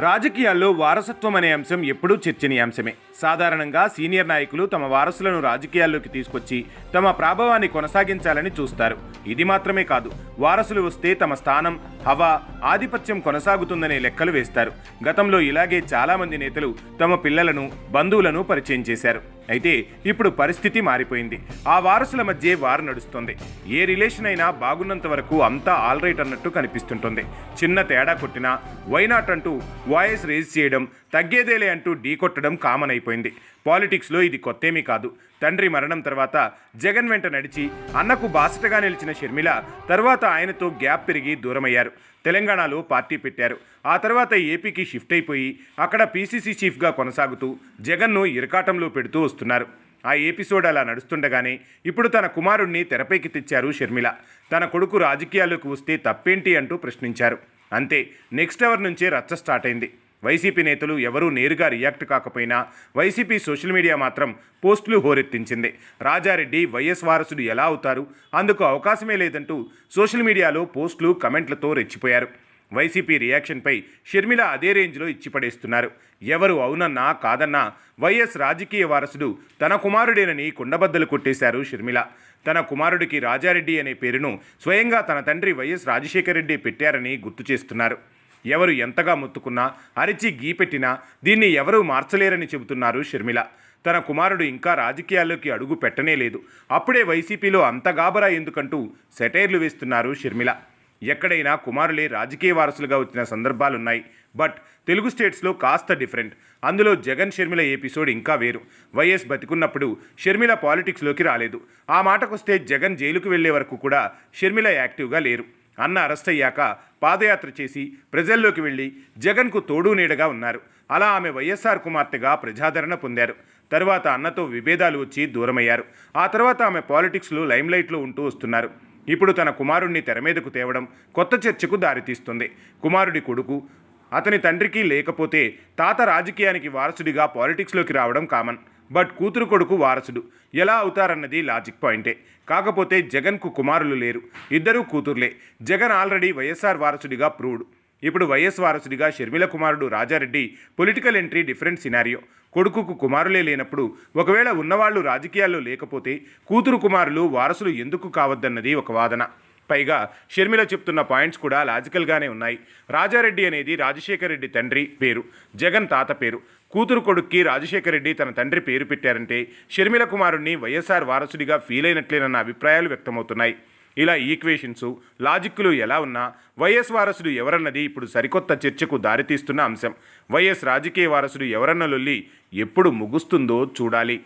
రాజకీయాల్లో వారసత్వం అనే అంశం ఎప్పుడూ చర్చనీయాంశమే సాధారణంగా సీనియర్ నాయకులు తమ వారసులను రాజకీయాల్లోకి తీసుకొచ్చి తమ ప్రాభవాన్ని కొనసాగించాలని చూస్తారు. ఇది మాత్రమే కాదు వారసులు వస్తే తమ స్థానం హవా ఆధిపత్యం కొనసాగుతుందనే లెక్కలు వేస్తారు. గతంలో ఇలాగే చాలామంది నేతలు తమ పిల్లలను బంధువులను పరిచయం చేశారు. అయితే ఇప్పుడు పరిస్థితి మారిపోయింది. ఆ వారసుల మధ్య వారు నడుస్తుంది. ఏ రిలేషన్ అయినా బాగున్నంత వరకు అంతా ఆల్రైట్ అన్నట్టు కనిపిస్తుంటుంది. చిన్న తేడా కొట్టినా వైనాట్ అంటూ వాయిస్ రేజ్ చేయడం తగ్గేదేలే అంటూ ఢీ కొట్టడం కామన్ అయిపోయింది. పాలిటిక్స్లో ఇది కొత్తేమీ కాదు. తండ్రి మరణం తర్వాత జగన్ వెంట నడిచి అన్నకు బాసటగా నిలిచిన షర్మిల తర్వాత ఆయనతో గ్యాప్ పెరిగి దూరమయ్యారు. తెలంగాణలో పార్టీ పెట్టారు. ఆ తర్వాత ఏపీకి షిఫ్ట్ అయిపోయి అక్కడ పీసీసీ చీఫ్గా కొనసాగుతూ జగన్ను ఇరకాటంలో పెడుతూ వస్తున్నారు. ఆ ఎపిసోడ్ అలా నడుస్తుండగానే ఇప్పుడు తన కుమారుణ్ణి తెరపైకి తెచ్చారు షర్మిల. తన కొడుకు రాజకీయాల్లోకి వస్తే తప్పేంటి అంటూ ప్రశ్నించారు. అంతే నెక్స్ట్ అవర్ నుంచే రచ్చ స్టార్ట్ అయింది. వైసీపీ నేతలు ఎవరూ నేరుగా రియాక్ట్ కాకపోయినా వైసీపీ సోషల్ మీడియా మాత్రం పోస్టులు హోరెత్తించింది. రాజారెడ్డి వైఎస్ వారసుడు ఎలా అవుతారు? అందుకు అవకాశమే లేదంటూ సోషల్ మీడియాలో పోస్టులు కమెంట్లతో రెచ్చిపోయారు. వైసీపీ రియాక్షన్పై షర్మిల అదే రేంజ్లో ఇచ్చిపడేస్తున్నారు. ఎవరు అవునన్నా కాదన్నా వైఎస్ రాజకీయ వారసుడు తన కుమారుడేనని కుండబద్దలు కొట్టేశారు షర్మిల. తన కుమారుడికి రాజారెడ్డి అనే పేరును స్వయంగా తన తండ్రి వైఎస్ రాజశేఖర రెడ్డి పెట్టారని గుర్తు చేస్తున్నారు. ఎవరు ఎంతగా మొత్తుకున్నా అరిచి గీపెట్టినా దీన్ని ఎవరూ మార్చలేరని చెబుతున్నారు షర్మిల. తన కుమారుడు ఇంకా రాజకీయాల్లోకి అడుగు పెట్టనే లేదు. అప్పుడే వైసీపీలో అంత గాబరా ఎందుకంటూ సెటైర్లు వేస్తున్నారు షర్మిల. ఎక్కడైనా కుమారులే రాజకీయ వారసులుగా వచ్చిన సందర్భాలున్నాయి. బట్ తెలుగు స్టేట్స్లో కాస్త డిఫరెంట్. అందులో జగన్ షర్మిల ఎపిసోడ్ ఇంకా వేరు. వైఎస్ బతికున్నప్పుడు షర్మిల పాలిటిక్స్లోకి రాలేదు. ఆ మాటకొస్తే జగన్ జైలుకు వెళ్ళే వరకు కూడా షర్మిల యాక్టివ్గా లేరు. అన్న అరెస్ట్ అయ్యాక పాదయాత్ర చేసి ప్రజల్లోకి వెళ్ళి జగన్కు తోడు నీడగా ఉన్నారు. అలా ఆమె వైఎస్ఆర్ కుమార్తెగా ప్రజాదరణ పొందారు. తరువాత అన్నతో విభేదాలు వచ్చి దూరమయ్యారు. ఆ తర్వాత ఆమె పాలిటిక్స్లో లైమ్లైట్లో ఉంటూ వస్తున్నారు. ఇప్పుడు తన కుమారుణ్ణి తెర మీదకు తేవడం కొత్త చర్చకు దారితీస్తుంది. కుమారుడి కొడుకు అతని తండ్రికి లేకపోతే తాత రాజకీయానికి వారసుడిగా పాలిటిక్స్లోకి రావడం కామన్. బట్ కూతురు కొడుకు వారసుడు. ఎలా అవుతారన్నది లాజిక్ పాయింటే. కాకపోతే జగన్కు కుమారులు లేరు. ఇద్దరూ కూతుర్లే. జగన్ ఆల్రెడీ వైఎస్ఆర్ వారసుడిగా ప్రూవ్డ్ ఇప్పుడు వైఎస్ వారసుడిగా షర్మిల కుమారుడు Rajareddy political entry different scenario. కొడుకుకు కుమారులే లేనప్పుడు ఒకవేళ ఉన్నవాళ్ళు రాజకీయాల్లో లేకపోతే కూతురు కుమారులు వారసులు ఎందుకు కావద్దన్నది ఒక వాదన. పైగా షర్మిల చెప్తున్న పాయింట్స్ కూడా లాజికల్గానే ఉన్నాయి. రాజారెడ్డి అనేది రాజశేఖర రెడ్డి తండ్రి పేరు జగన్ తాత పేరు. కూతురు కొడుక్కి రాజశేఖర రెడ్డి తన తండ్రి పేరు పెట్టారంటే షర్మిల కుమారుణ్ణి వైఎస్ఆర్ వారసుడిగా ఫీల్ అయినట్లేనన్న అభిప్రాయాలు వ్యక్తమవుతున్నాయి. ఇలా ఈక్వేషన్స్ లాజిక్లు ఎలా ఉన్నా వైఎస్ వారసుడు ఎవరన్నది ఇప్పుడు సరికొత్త చర్చకు దారితీస్తున్న అంశం. వైఎస్ రాజకీయ వారసుడు ఎవరన్న లొల్లి ఎప్పుడు ముగుస్తుందో చూడాలి.